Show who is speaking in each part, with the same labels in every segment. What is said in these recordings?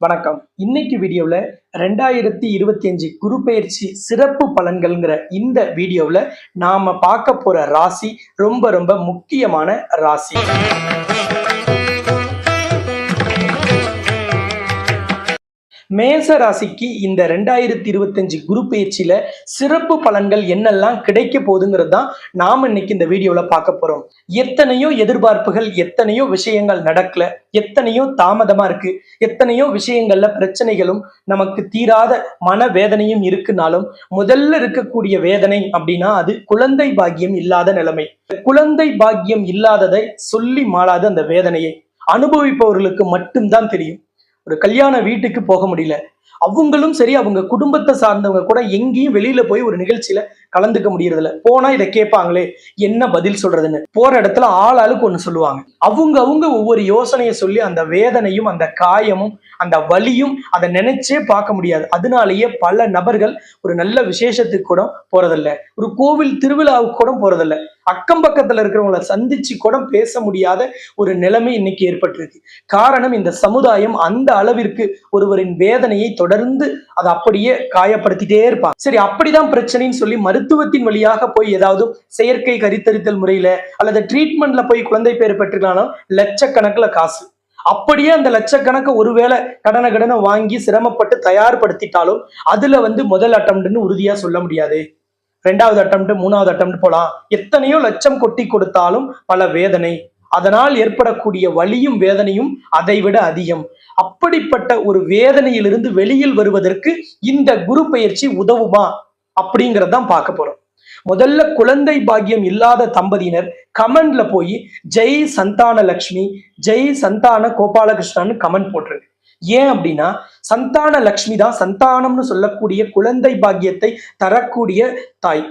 Speaker 1: வணக்கம். இன்னைக்கு வீடியோவில் ரெண்டாயிரத்தி இருபத்தி அஞ்சு குரு பயிற்சி சிறப்பு பலன்கள்ங்கிற இந்த வீடியோவில் நாம பார்க்க போற ராசி ரொம்ப ரொம்ப முக்கியமான ராசி. மேச ராசிக்கு இந்த ரெண்டாயிரத்தி இருபத்தஞ்சு குரு பயிற்சியில சிறப்பு பலன்கள் என்னெல்லாம் கிடைக்க போகுதுங்கிறது தான் நாம இன்னைக்கு இந்த வீடியோல பார்க்க போறோம். எத்தனையோ எதிர்பார்ப்புகள் எத்தனையோ விஷயங்கள் நடக்கல எத்தனையோ தாமதமா இருக்கு எத்தனையோ விஷயங்கள்ல பிரச்சனைகளும் நமக்கு தீராத மன வேதனையும் இருக்குனாலும் முதல்ல இருக்கக்கூடிய வேதனை அப்படின்னா அது குழந்தை பாக்கியம் இல்லாத நிலைமை. குழந்தை பாக்கியம் இல்லாததை சொல்லி மாளாத அந்த வேதனையை அனுபவிப்பவர்களுக்கு மட்டும்தான் தெரியும். ஒரு கல்யாண வீட்டுக்கு போக முடியல. அவங்களும் சரி அவங்க குடும்பத்தை சார்ந்தவங்க கூட எங்கேயும் வெளியில போய் ஒரு நிகழ்ச்சியில கலந்துக்க முடியறதில்ல. போனா இதை கேட்பாங்களே என்ன பதில் சொல்றதுன்னு. போற இடத்துல ஆள் ஆளுக்கு ஒண்ணு சொல்லுவாங்க. அவங்க அவங்க ஒவ்வொரு யோசனையை சொல்லி அந்த வேதனையும் அந்த காயமும் அந்த வலியும் அதை நினைச்சே பார்க்க முடியாது. அதனாலேயே பல நபர்கள் ஒரு நல்ல விசேஷத்துக்கு கூட போறதில்ல. ஒரு கோவில் திருவிழாவுக்கு கூட போறதில்ல. அக்கம் பக்கத்துல இருக்கிறவங்கள சந்திச்சு கூட பேச முடியாத ஒரு நிலைமை இன்னைக்கு ஏற்பட்டிருக்கு. காரணம் இந்த சமுதாயம் அந்த அளவிற்கு ஒருவரின் வேதனையை தொடர்ந்து அதை அப்படியே காயப்படுத்திட்டே இருப்பாங்க. சரி அப்படிதான் பிரச்சனைன்னு சொல்லி மருத்துவத்தின் வழியாக போய் ஏதாவது செயற்கை கருத்தரித்தல் முறையில அல்லது ட்ரீட்மெண்ட்ல போய் குழந்தை பேர் பெற்றுக்கலாம் லட்சக்கணக்கில் காசு. அப்படியே அந்த லட்சக்கணக்கை ஒருவேளை கடனை கடனை வாங்கி சிரமப்பட்டு தயார்படுத்திட்டாலும் அதுல வந்து முதல் அட்டம்னு உறுதியா சொல்ல முடியாது. ரெண்டாவது அட்டம் மூணாவது அட்டம் போலாம். எத்தனையோ லட்சம் கொட்டி கொடுத்தாலும் பல வேதனை. அதனால் ஏற்படக்கூடிய வலியும் வேதனையும் அதைவிட அதிகம். அப்படிப்பட்ட ஒரு வேதனையிலிருந்து வெளியில் வருவதற்கு இந்த குரு பயிற்சி உதவுமா? அப்படிங்கறதான் பார்க்க போறோம். முதல்ல குழந்தை பாக்கியம் இல்லாத தம்பதியினர் கமெண்ட்ல போய் ஜெய் சந்தான லக்ஷ்மி ஜெய் சந்தான கோபாலகிருஷ்ணன் கமெண்ட் போட்டிருக்கு. ஏன் அப்படின்னா சந்தான லக்ஷ்மி தான் சந்தானம்னு சொல்லக்கூடிய குழந்தை பாக்கியத்தை தரக்கூடிய தாய்.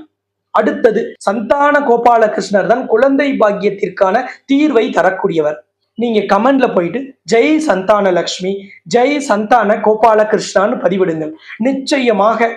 Speaker 1: அடுத்தது சந்தான கோபாலகிருஷ்ணர் தான் குழந்தை பாக்கியத்திற்கான தீர்வை தரக்கூடியவர். நீங்க கமெண்ட்ல போயிட்டு ஜெய் சந்தான லக்ஷ்மி ஜெய் சந்தான கோபாலகிருஷ்ணான்னு பதிவிடுங்கள். நிச்சயமாக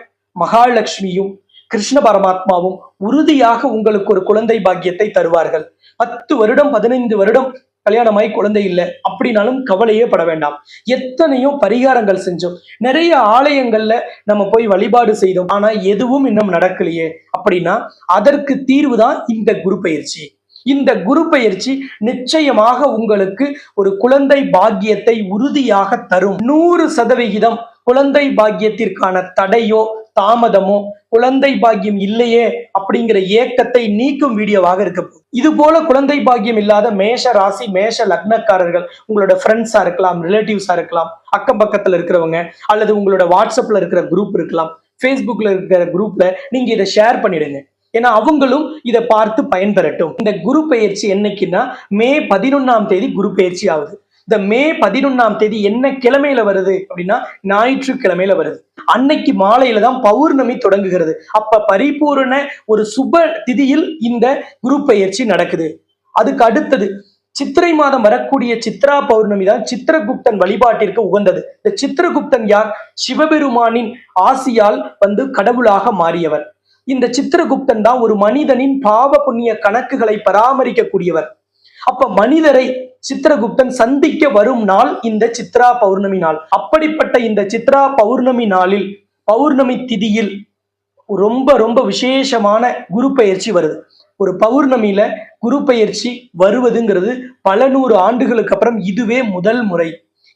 Speaker 1: மகாலட்சுமியும் கிருஷ்ண பரமாத்மாவும் உறுதியாக உங்களுக்கு ஒரு குழந்தை பாக்கியத்தை தருவார்கள். பத்து வருடம் பதினைந்து வருடம் கல்யாணமாய் குழந்தை இல்லை. அப்படின்னாலும் கவலையே பட வேண்டாம். எத்தனையோ பரிகாரங்கள் செஞ்சோம். நிறைய ஆலயங்கள்ல நம்ம போய் வழிபாடு செய்தோம். ஆனா எதுவும் இன்னும் நடக்கலையே. அப்படின்னா அதற்கு தீர்வு தான் இந்த குரு பயிற்சி. இந்த குரு பயிற்சி நிச்சயமாக உங்களுக்கு ஒரு குழந்தை பாக்கியத்தை உறுதியாக தரும். நூறு சதவிகிதம் குழந்தை பாக்கியத்திற்கான தடையோ தாமதமோ குழந்தை பாக்கியம் இல்லையே அப்படிங்கிற ஏக்கத்தை நீக்கும் வீடியோவாக இருக்க போகுது. இது போல குழந்தை பாக்கியம் இல்லாத மேஷ ராசி மேஷ லக்னக்காரர்கள் உங்களோட ஃப்ரெண்ட்ஸா இருக்கலாம் ரிலேட்டிவ்ஸா இருக்கலாம் அக்கம் பக்கத்துல இருக்கிறவங்க அல்லது உங்களோட வாட்ஸ்அப்ல இருக்கிற குரூப் இருக்கலாம் ஃபேஸ்புக்ல இருக்கிற குரூப்ல நீங்க இதை ஷேர் பண்ணிடுங்க. ஏன்னா அவங்களும் இதை பார்த்து பயன்பெறட்டும். இந்த குரு பயிற்சி என்னைக்குன்னா மே பதினொன்னாம் தேதி குரு பயிற்சி ஆகுது. இந்த மே பதினொன்னாம் தேதி என்ன கிழமையில வருது அப்படின்னா ஞாயிற்றுக்கிழமையில வருது. அன்னைக்கு மாலையில தான் பௌர்ணமி தொடங்குகிறது. அப்ப பரிபூரண ஒரு சுப திதியில் இந்த குரு பயிற்சி நடக்குது. அதுக்கு அடுத்தது சித்திரை மாதம் வரக்கூடிய சித்ரா பௌர்ணமி தான் சித்திரகுப்தன் வழிபாட்டிற்கு உகந்தது. இந்த சித்திரகுப்தன் யார்? சிவபெருமானின் ஆசியால் வந்து கடவுளாக மாறியவர். இந்த சித்திரகுப்தன் தான் ஒரு மனிதனின் பாவ புண்ணிய கணக்குகளை பராமரிக்கக்கூடியவர். அப்ப மனிதரை சித்திரகுப்தன் சந்திக்க வரும் நாள் இந்த சித்ரா பௌர்ணமி நாள். அப்படிப்பட்ட இந்த சித்ரா பௌர்ணமி நாளில் பௌர்ணமி திதியில் ரொம்ப ரொம்ப விசேஷமான குரு பயிற்சி வருது. ஒரு பௌர்ணமியில குரு பயிற்சி வருவதுங்கிறது பல நூறு ஆண்டுகளுக்கு அப்புறம் இதுவே முதல் முறை.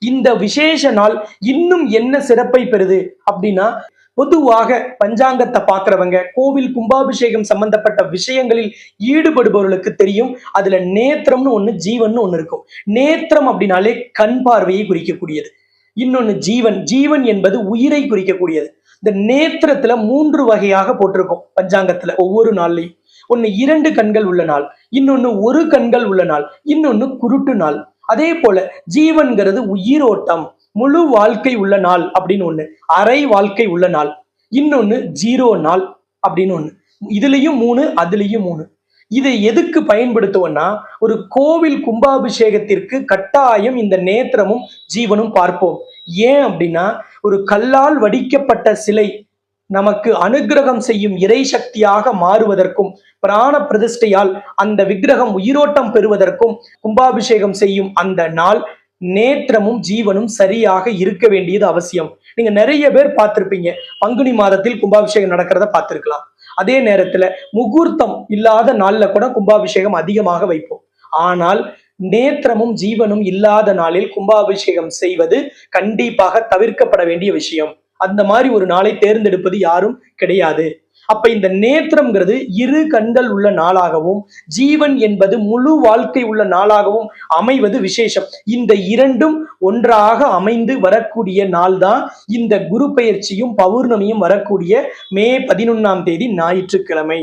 Speaker 1: இந்த விசேஷ நாள் இன்னும் என்ன சிறப்பை பெறுது அப்படின்னா பொதுவாக பஞ்சாங்கத்தை பாக்குறவங்க கோவில் கும்பாபிஷேகம் சம்பந்தப்பட்ட விஷயங்களில் ஈடுபடுபவர்களுக்கு தெரியும். அதுல நேத்திரம்னு ஒண்ணு ஜீவன் ஒண்ணு இருக்கும். நேத்திரம் அப்படின்னாலே கண் பார்வையை குறிக்கக்கூடியது. இன்னொன்னு ஜீவன். ஜீவன் என்பது உயிரை குறிக்கக்கூடியது. இந்த நேத்திரத்துல மூன்று வகையாக போட்டிருக்கும் பஞ்சாங்கத்துல. ஒவ்வொரு நாள்லையும். ஒன்னு இரண்டு கண்கள் உள்ள நாள் இன்னொன்னு ஒரு கண்கள் உள்ள நாள் இன்னொன்னு குருட்டு நாள். அதே போல ஜீவன்கிறது உயிரோட்டம். முழு வாழ்க்கை உள்ள நாள் அப்படின்னு ஒண்ணு. அரை வாழ்க்கை உள்ள நாள். இன்னொன்னு ஜீரோ நாள் அப்படின்னு ஒண்ணு. இதுலயும் மூணு அதுலயும் மூணு. இதை எதுக்கு பயன்படுத்துவோம்னா ஒரு கோவில் கும்பாபிஷேகத்திற்கு கட்டாயம் இந்த நேத்திரமும் ஜீவனும் பார்ப்போம். ஏன் அப்படின்னா ஒரு கல்லால் வடிக்கப்பட்ட சிலை நமக்கு அனுகிரகம் செய்யும் இறை சக்தியாக மாறுவதற்கும் பிராண பிரதிஷ்டையால் அந்த விக்கிரகம் உயிரோட்டம் பெறுவதற்கும் கும்பாபிஷேகம் செய்யும் அந்த நாள் நேத்திரமும் ஜீவனும் சரியாக இருக்க வேண்டியது அவசியம். நீங்க நிறைய பேர் பார்த்திருப்பீங்க. பங்குனி மாதத்தில் கும்பாபிஷேகம் நடக்கிறத பார்த்திருக்கலாம். அதே நேரத்துல முகூர்த்தம் இல்லாத நாள்ல கூட கும்பாபிஷேகம் அதிகமாக வைப்போம். ஆனால் நேத்திரமும் ஜீவனும் இல்லாத நாளில் கும்பாபிஷேகம் செய்வது கண்டிப்பாக தவிர்க்கப்பட வேண்டிய விஷயம். அந்த மாதிரி ஒரு நாளை தேர்ந்தெடுப்பது யாரும் கிடையாது. அப்ப இந்த நேத்திரம்ங்கிறது இரு கண்கள் உள்ள நாளாகவும் ஜீவன் என்பது முழு வாழ்க்கை உள்ள நாளாகவும் அமைவது விசேஷம். இந்த இரண்டும் ஒன்றாக அமைந்து வரக்கூடிய நாள் தான் இந்த குரு பயிற்சியும் பௌர்ணமியும் வரக்கூடிய மே பதினொன்னாம் தேதி ஞாயிற்றுக்கிழமை.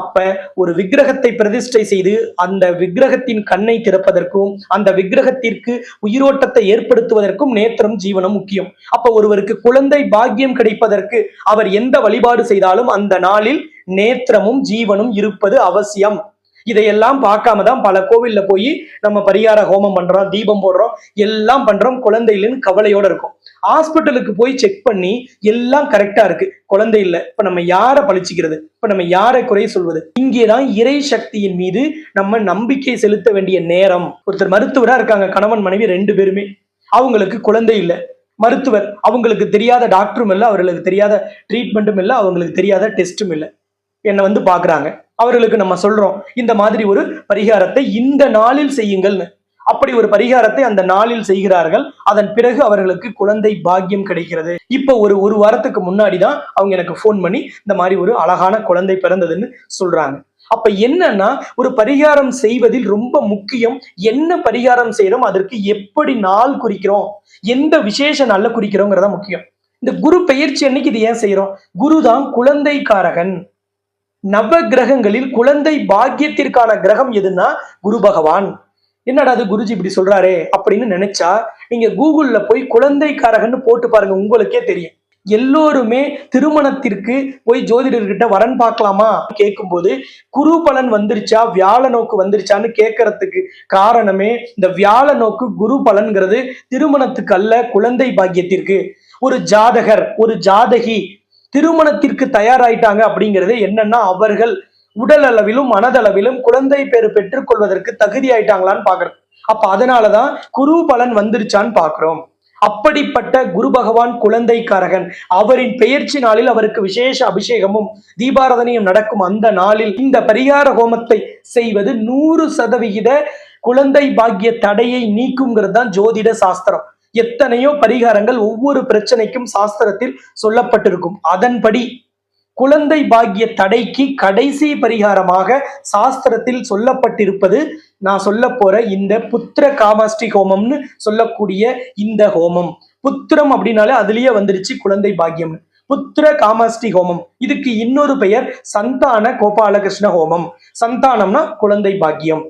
Speaker 1: அப்ப ஒரு விக்கிரகத்தை பிரதிஷ்டை செய்து அந்த விக்கிரகத்தின் கண்ணை திறப்பதற்கும் அந்த விக்கிரகத்திற்கு உயிரோட்டத்தை ஏற்படுத்துவதற்கும் நேத்திரம் ஜீவனம் முக்கியம். அப்ப ஒருவருக்கு குழந்தை பாக்கியம் கிடைப்பதற்கு அவர் எந்த வழிபாடு செய்தாலும் அந்த நாளில் நேத்திரமும் ஜீவனும் இருப்பது அவசியம். இதையெல்லாம் பார்க்காம தான் பல கோவில்ல போய் நம்ம பரிகார ஹோமம் பண்றோம் தீபம் போடுறோம் எல்லாம் பண்றோம். குழந்தை கவலையோட இருக்கும். ஹாஸ்பிட்டலுக்கு போய் செக் பண்ணி எல்லாம் கரெக்டா இருக்கு. குழந்தை இல்லை. இப்ப நம்ம யாரை பழிச்சுக்கிறது? இப்ப நம்ம யாரை குறை சொல்வது? இங்கேதான் இறை சக்தியின் மீது நம்ம நம்பிக்கை செலுத்த வேண்டிய நேரம். ஒருத்தர் மருத்துவரா இருக்காங்க. கணவன் மனைவி ரெண்டு பேருமே. அவங்களுக்கு குழந்தை இல்லை. மருத்துவர். அவங்களுக்கு தெரியாத டாக்டரும் இல்லை. அவர்களுக்கு தெரியாத ட்ரீட்மெண்ட்டும் இல்லை. அவங்களுக்கு தெரியாத டெஸ்ட்டும் இல்லை. என்னை வந்து பார்க்குறாங்க. அவர்களுக்கு நம்ம சொல்றோம் இந்த மாதிரி ஒரு பரிகாரத்தை இந்த நாளில் செய்யுங்கள்னு. அப்படி ஒரு பரிகாரத்தை அந்த நாளில் செய்கிறார்கள் அதன் பிறகு அவர்களுக்கு குழந்தை பாக்கியம் கிடைக்கிறது. இப்போ ஒரு ஒரு வாரத்துக்கு முன்னாடி தான் அவங்க எனக்கு ஃபோன் பண்ணி இந்த மாதிரி ஒரு அழகான குழந்தை பிறந்ததுன்னு சொல்றாங்க. அப்ப என்னன்னா ஒரு பரிகாரம் செய்வதில் ரொம்ப முக்கியம் என்ன பரிகாரம் செய்யறோம் அதற்கு எப்படி நாள் குறிக்கிறோம் எந்த விசேஷ நாள்ல குறிக்கிறோங்கிறதா முக்கியம். இந்த குரு பெயர்ச்சி அன்னைக்கு இது ஏன் செய்யறோம் குரு தான் குழந்தைக்காரகன். நவ கிரகங்களில் குழந்தை பாக்கியத்திற்கான கிரகம் எதுன்னா குரு பகவான். என்னடா அது குருஜி இப்படி சொல்றாரே அப்படின்னு நினைச்சா நீங்க கூகுள்ல போய் குழந்தைக்காரகன்னு போட்டு பாருங்க உங்களுக்கே தெரியும். எல்லோருமே திருமணத்திற்கு போய் ஜோதிடர்கிட்ட வரன் பார்க்கலாமா? கேட்கும்போது குரு பலன் வந்துருச்சா? வியாழ நோக்கு வந்துருச்சான்னு கேட்கறதுக்கு காரணமே இந்த வியாழ நோக்கு குரு பலன்கிறது திருமணத்துக்கு அல்ல குழந்தை பாக்கியத்திற்கு. ஒரு ஜாதகர் ஒரு ஜாதகி திருமணத்திற்கு தயாராயிட்டாங்க அப்படிங்கிறது என்னன்னா அவர்கள் உடல் அளவிலும் மனதளவிலும் குழந்தை பேரு பெற்றுக்கொள்வதற்கு தகுதி ஆயிட்டாங்களான்னு பாக்குறோம். அப்ப அதனாலதான் குரு பலன் வந்துருச்சான்னு பாக்குறோம். அப்படிப்பட்ட குரு பகவான் குழந்தைக்காரகன் அவரின் பெயர்ச்சி நாளில் அவருக்கு விசேஷ அபிஷேகமும் தீபாரதனையும் நடக்கும் அந்த நாளில் இந்த பரிகார ஹோமத்தை செய்வது நூறு சதவிகித குழந்தை பாக்கிய தடையை நீக்குங்கிறது தான் ஜோதிட சாஸ்திரம். எத்தனையோ பரிகாரங்கள் ஒவ்வொரு பிரச்சனைக்கும் சாஸ்திரத்தில் சொல்லப்பட்டிருக்கும். அதன்படி குழந்தை பாக்கிய தடைக்கு கடைசி பரிகாரமாக சாஸ்திரத்தில் சொல்லப்பட்டிருப்பது நான் சொல்ல போற இந்த புத்திர காமாஷ்டி ஹோமம்னு சொல்லக்கூடிய இந்த ஹோமம். புத்திரம் அப்படின்னாலே அதுலயே வந்துருச்சு குழந்தை பாக்கியம் புத்திர காமாஷ்டி ஹோமம். இதுக்கு இன்னொரு பெயர் சந்தான கோபாலகிருஷ்ண ஹோமம். சந்தானம்னா குழந்தை பாக்கியம்.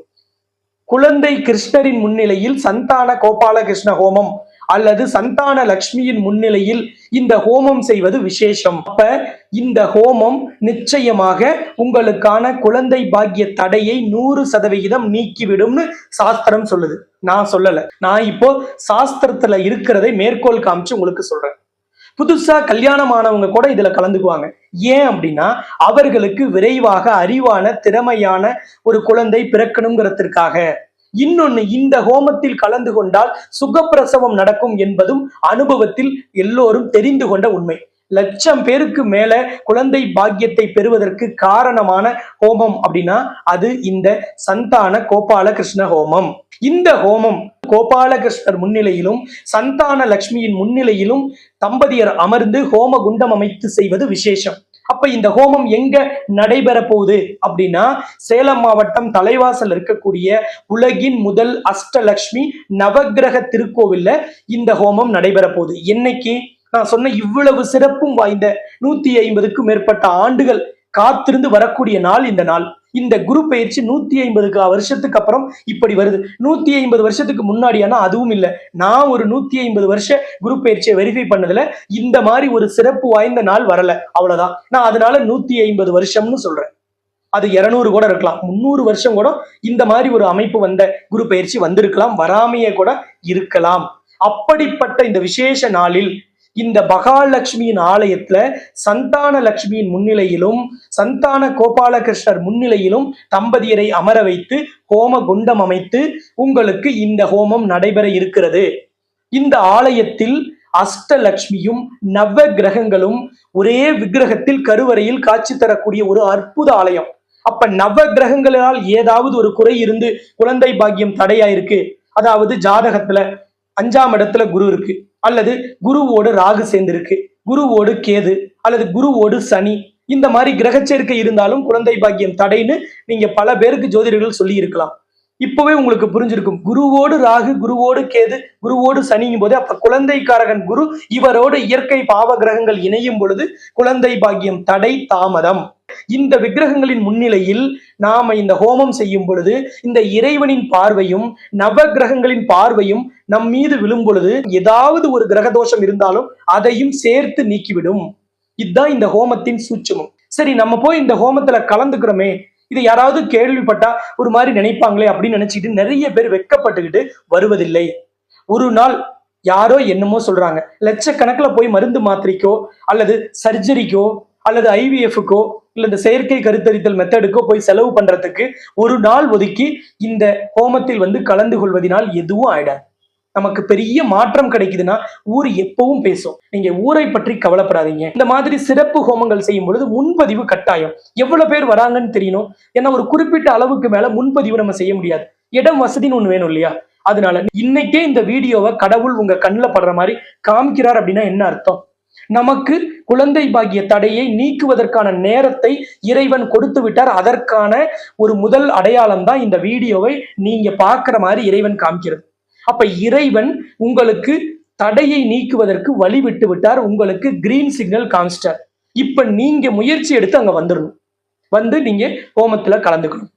Speaker 1: குழந்தை கிருஷ்ணரின் முன்னிலையில் சந்தான கோபாலகிருஷ்ண ஹோமம். அல்லது சந்தான லக்ஷ்மியின் முன்னிலையில் இந்த ஹோமம் செய்வது விசேஷம். அப்ப இந்த ஹோமம் நிச்சயமாக உங்களுக்கான குழந்தை பாக்கிய தடையை நூறு சதவிகிதம் நீக்கிவிடும்னு சாஸ்திரம் சொல்லுது. நான் சொல்லல. நான் இப்போ சாஸ்திரத்துல இருக்கிறதை மேற்கோள் காமிச்சு உங்களுக்கு சொல்றேன். புதுசா கல்யாணமானவங்க கூட இதுல கலந்துக்குவாங்க. ஏன் அப்படின்னா அவர்களுக்கு விரைவாக அறிவான திறமையான ஒரு குழந்தை பிறக்கணுங்கிறதுக்காக. இன்னொன்னு இந்த ஹோமத்தில் கலந்து கொண்டால் சுகப்பிரசவம் நடக்கும் என்பதும் அனுபவத்தில் எல்லோரும் தெரிந்து கொண்ட உண்மை. லட்சம் பேருக்கு மேல குழந்தை பாக்கியத்தை பெறுவதற்கு காரணமான ஹோமம் அப்படின்னா அது இந்த சந்தான கோபால கிருஷ்ண ஹோமம். இந்த ஹோமம் கோபாலகிருஷ்ணர் முன்னிலையிலும் சந்தான லட்சுமியின் முன்னிலையிலும் தம்பதியர் அமர்ந்து ஹோம குண்டம் அமைத்து செய்வது விசேஷம். அப்ப இந்த ஹோமம் எங்க நடைபெற போகுது அப்படின்னா சேலம் மாவட்டம் தலைவாசல் இருக்கக்கூடிய உலகின் முதல் அஷ்டலக்ஷ்மி நவக்கிரக திருக்கோவில்ல இந்த ஹோமம் நடைபெற போகுது என்னைக்கு? நான் சொன்ன இவ்வளவு சிறப்பும் வாய்ந்த நூத்தி ஐம்பதுக்கும் மேற்பட்ட ஆண்டுகள் காத்திருந்து வரக்கூடிய நாள் இந்த நாள். இந்த குரு பயிற்சி நூத்தி ஐம்பது வருஷத்துக்கு அப்புறம் இப்படி வருது. நூத்தி ஐம்பது வருஷத்துக்கு முன்னாடியானா அதுவும் இல்லை. நான் ஒரு நூத்தி ஐம்பது வருஷ குரு பயிற்சியை வெரிஃபை பண்ணதுல இந்த மாதிரி ஒரு சிறப்பு வாய்ந்த நாள் வரல. அவ்வளவுதான். நான் அதனால நூத்தி ஐம்பது வருஷம்னு சொல்றேன். அது இருநூறு கூட இருக்கலாம். முந்நூறு வருஷம் கூட இந்த மாதிரி ஒரு அமைப்பு வந்த குரு பயிற்சி வந்திருக்கலாம். வராமையே கூட இருக்கலாம். அப்படிப்பட்ட இந்த விசேஷ நாளில் இந்த மகாலட்சுமியின் ஆலயத்துல சந்தான லட்சுமியின் முன்னிலையிலும் சந்தான கோபாலகிருஷ்ணர் முன்னிலையிலும் தம்பதியரை அமர வைத்து ஹோம குண்டம் அமைத்து உங்களுக்கு இந்த ஹோமம் நடைபெற இருக்கிறது. இந்த ஆலயத்தில் அஷ்டலட்சுமியும் நவ கிரகங்களும் ஒரே விக்கிரகத்தில் கருவறையில் காட்சி தரக்கூடிய ஒரு அற்புத ஆலயம். அப்ப நவ கிரகங்களால் ஏதாவது ஒரு குறை இருந்து குழந்தை பாக்கியம் தடையா இருக்கு அதாவது ஜாதகத்துல அஞ்சாம் இடத்துல குரு இருக்கு. அல்லது குருவோடு ராகு சேர்ந்திருக்கு. குருவோடு கேது அல்லது குருவோடு சனி. இந்த மாதிரி கிரகச்சேர்க்கை இருந்தாலும் குழந்தை பாக்கியம் தடைன்னு நீங்க பல பேருக்கு ஜோதிடர்கள் சொல்லி இருக்கலாம் இப்பவே உங்களுக்கு புரிஞ்சிருக்கும். குருவோடு ராகு குருவோடு கேது குருவோடு சனியும் போது அப்ப குழந்தைக்காரகன் குரு இவரோடு இயற்கை பாவ கிரகங்கள் இணையும் பொழுது குழந்தை பாக்கியம் தடை தாமதம். இந்த விக்கிரகங்களின் முன்னிலையில் நாம இந்த ஹோமம் செய்யும் பொழுது இந்த இறைவனின் பார்வையும் நவ கிரகங்களின் பார்வையும் நம் மீது விழும் பொழுது ஏதாவது ஒரு கிரக தோஷம் இருந்தாலும் அதையும் சேர்த்து நீக்கிவிடும். இதுதான் இந்த ஹோமத்தின் சூட்சமம். சரி நம்ம போய் இந்த ஹோமத்துல கலந்துக்கிறோமே. இதை யாராவது கேள்விப்பட்டா ஒரு மாதிரி நினைப்பாங்களே அப்படின்னு நினைச்சிட்டு நிறைய பேர் வெட்கப்பட்டுக்கிட்டு வருவதில்லை. ஒரு நாள் யாரோ என்னமோ சொல்றாங்க. லட்சக்கணக்கில் போய் மருந்து மாத்திரைக்கோ அல்லது சர்ஜரிக்கோ அல்லது ஐவிஎஃப்க்கோ இல்ல இந்த செயற்கை கருத்தரித்தல் மெத்தடுக்கோ போய் செலவு பண்றதுக்கு ஒரு நாள் ஒதுக்கி இந்த ஹோமத்தில் வந்து கலந்து கொள்வதனால் எதுவும் ஆயிடாது. நமக்கு பெரிய மாற்றம் கிடைக்குதுன்னா ஊர் எப்பவும் பேசும். நீங்க ஊரை பற்றி கவலைப்படாதீங்க. இந்த மாதிரி சிறப்பு ஹோமங்கள் செய்யும் பொழுது முன்பதிவு கட்டாயம். எவ்வளவு பேர் வராங்கன்னு தெரியணும். ஏன்னா ஒரு குறிப்பிட்ட அளவுக்கு மேல முன்பதிவு நம்ம செய்ய முடியாது. இடம் வசதின்னு ஒண்ணு வேணும் இல்லையா? அதனால இன்னைக்கே இந்த வீடியோவை கடவுள் உங்க கண்ணில் படுற மாதிரி காமிக்கிறார் அப்படின்னா என்ன அர்த்தம்? நமக்கு குழந்தை பாகிய தடையை நீக்குவதற்கான நேரத்தை இறைவன் கொடுத்து விட்டார். அதற்கான ஒரு முதல் அடையாளம் தான் இந்த வீடியோவை நீங்க பாக்குற மாதிரி இறைவன் காமிக்கிறது. அப்ப இறைவன் உங்களுக்கு தடையை நீக்குவதற்கு வழி விட்டு விட்டார். உங்களுக்கு கிரீன் சிக்னல் காமிச்சிட்டார். இப்ப நீங்க முயற்சி எடுத்து அங்க வந்துடணும் வந்து நீங்க ஹோமத்துல கலந்துக்கணும்.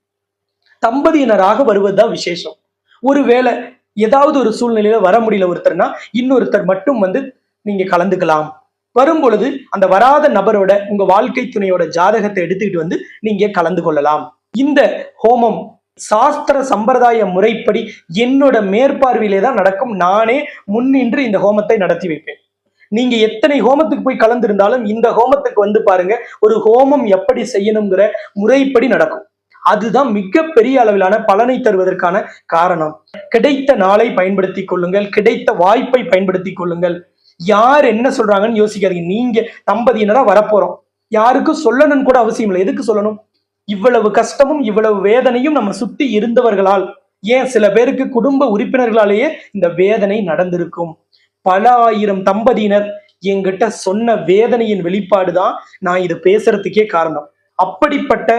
Speaker 1: தம்பதியினராக வருவதுதான் விசேஷம். ஒருவேளை ஏதாவது ஒரு சூழ்நிலையில வர முடியல ஒருத்தர்னா இன்னொருத்தர் மட்டும் வந்து நீங்க கலந்துக்கலாம். வரும் பொழுது அந்த வராத நபரோட உங்க வாழ்க்கை துணையோட ஜாதகத்தை எடுத்துக்கிட்டு வந்து நீங்க கலந்து கொள்ளலாம். இந்த ஹோமம் சாஸ்திர சம்பிரதாய முறைப்படி என்னோட மேற்பார்வையிலே தான் நடக்கும். நானே முன்னின்று இந்த ஹோமத்தை நடத்தி வைப்பேன். நீங்க எத்தனை ஹோமத்துக்கு போய் கலந்திருந்தாலும் இந்த ஹோமத்துக்கு வந்து பாருங்க ஒரு ஹோமம் எப்படி செய்யணுங்கிற முறைப்படி நடக்கும். அதுதான் மிகப்பெரிய அளவிலான பலனை தருவதற்கான காரணம். கிடைத்த நாளை பயன்படுத்திக் கொள்ளுங்கள் கிடைத்த வாய்ப்பை பயன்படுத்திக் கொள்ளுங்கள். யார் என்ன சொல்றாங்கன்னு யோசிக்காதீங்க. நீங்க தம்பதியினரா வரப்போறோம். யாருக்கும் சொல்லணும்னு கூட அவசியம் இல்லை. எதுக்கு சொல்லணும்? இவ்வளவு கஷ்டமும் இவ்வளவு வேதனையும் நம்ம சுத்தி இருந்தவர்களால் ஏன் சில பேருக்கு குடும்ப உறுப்பினர்களாலேயே இந்த வேதனை நடந்திருக்கும்? பல ஆயிரம் தம்பதியினர் என்கிட்ட சொன்ன வேதனையின் வெளிப்பாடு தான் நான் இது பேசுறதுக்கே காரணம். அப்படிப்பட்ட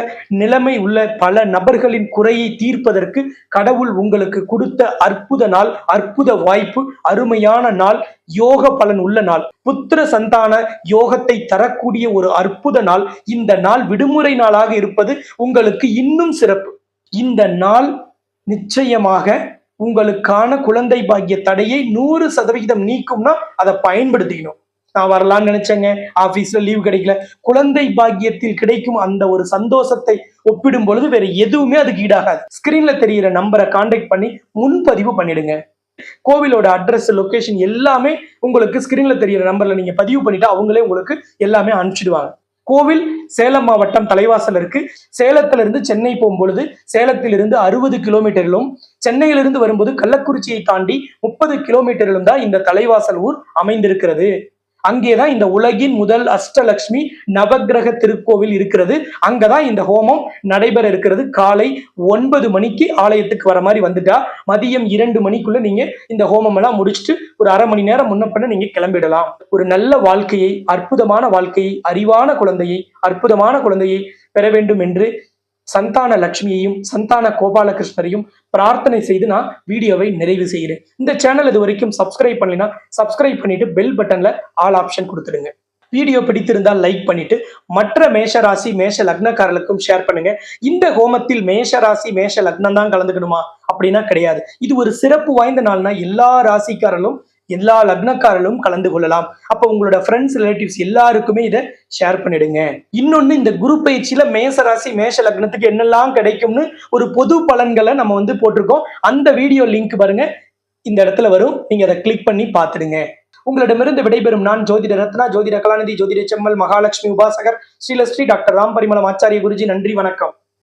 Speaker 1: நிலைமை உள்ள பல நபர்களின் குறையை தீர்ப்பதற்கு கடவுள் உங்களுக்கு கொடுத்த அற்புத நாள் அற்புத வாய்ப்பு அருமையான நாள் யோக பலன் உள்ள நாள். புத்திர சந்தான யோகத்தை தரக்கூடிய ஒரு அற்புத நாள். இந்த நாள் விடுமுறை நாளாக இருப்பது உங்களுக்கு இன்னும் சிறப்பு. இந்த நாள் நிச்சயமாக உங்களுக்கான குழந்தை பாக்கிய தடையை நூறு சதவிகிதம் நீக்கும்னா அதை பயன்படுத்திக்கணும். நான் வரலாம்னு நினைச்சேங்க. ஆபீஸ்ல லீவ் கிடைக்கல. குழந்தை பாக்கியத்தில் கிடைக்கும் அந்த ஒரு சந்தோஷத்தை ஒப்பிடும் பொழுது வேற எதுவுமே அதுக்கு ஈடாகாது. ஸ்கிரீன்ல தெரியிற நம்பரை காண்டாக்ட் பண்ணி முன்பதிவு பண்ணிடுங்க. கோவிலோட அட்ரஸ் லொகேஷன் எல்லாமே உங்களுக்கு ஸ்கிரீன்ல தெரியிற நம்பர்ல நீங்க பதிவு பண்ணிட்டு அவங்களே உங்களுக்கு எல்லாமே அனுப்பிச்சிடுவாங்க. கோவில் சேலம் மாவட்டம் தலைவாசல் இருக்கு. சேலத்துல இருந்து சென்னை போகும்பொழுது சேலத்திலிருந்து அறுபது கிலோமீட்டரிலும் சென்னையிலிருந்து வரும்போது கள்ளக்குறிச்சியை தாண்டி முப்பது கிலோமீட்டரிலும் தான் இந்த தலைவாசல் ஊர் அமைந்திருக்கிறது. அங்கேதான் இந்த உலகின் முதல் அஷ்டலக்ஷ்மி நவக்கிரக திருக்கோவில் இருக்கிறது. அங்கதான் இந்த ஹோமம் நடைபெற இருக்கிறது. காலை ஒன்பது மணிக்கு ஆலயத்துக்கு வர மாதிரி வந்துட்டா மதியம் இரண்டு மணிக்குள்ள நீங்க இந்த ஹோமம் எல்லாம் முடிச்சுட்டு ஒரு அரை மணி நேரம் முன்ன பண்ண நீங்க கிளம்பிடலாம். ஒரு நல்ல வாழ்க்கையை அற்புதமான வாழ்க்கையை அறிவான குழந்தையை அற்புதமான குழந்தையை பெற வேண்டும் என்று சந்தான லட்சுமியையும் சந்தான கோபாலகிருஷ்ணரையும் பிரார்த்தனை செய்து நான் வீடியோவை நிறைவு செய்கிறேன். இந்த சேனல் இது வரைக்கும் சப்ஸ்கிரைப் பண்ணலைன்னா சப்ஸ்கிரைப் பண்ணிட்டு பெல் பட்டன்ல ஆல் ஆப்ஷன் கொடுத்துடுங்க. வீடியோ பிடித்திருந்தால் லைக் பண்ணிட்டு மற்ற மேஷ ராசி மேஷ லக்னக்காரர்களுக்கும் ஷேர் பண்ணுங்க. இந்த ஹோமத்தில் மேஷ ராசி மேஷ லக்னம் தான் கலந்துக்கணுமா? அப்படின்னா கிடையாது. இது ஒரு சிறப்பு வாய்ந்த நாள்னா எல்லா ராசிக்காரர்களும் எல்லா லக்னக்காரர்களும் கலந்து கொள்ளலாம். அப்போ உங்களோட ஃப்ரெண்ட்ஸ் ரிலேட்டிவ்ஸ் எல்லாருக்குமே இதை ஷேர் பண்ணிடுங்க. இன்னொன்று இந்த குரு பயிற்சியில மேச ராசி மேஷ லக்னத்துக்கு என்னெல்லாம் கிடைக்கும்னு ஒரு பொது பலன்களை நம்ம வந்து போட்டிருக்கோம். அந்த வீடியோ லிங்க் பாருங்க. இந்த இடத்துல வரும். நீங்க அதை கிளிக் பண்ணி பார்த்துடுங்க. உங்களிடமிருந்து விடைபெறும் நான் ஜோதிட ரத்னா ஜோதிட கலாநிதி ஜோதிட செம்மல் மகாலட்சுமி உபாசகர் ஸ்ரீலஸ்ரீ டாக்டர் ராம் பரிமளம் ஆச்சாரிய குருஜி நன்றி வணக்கம்.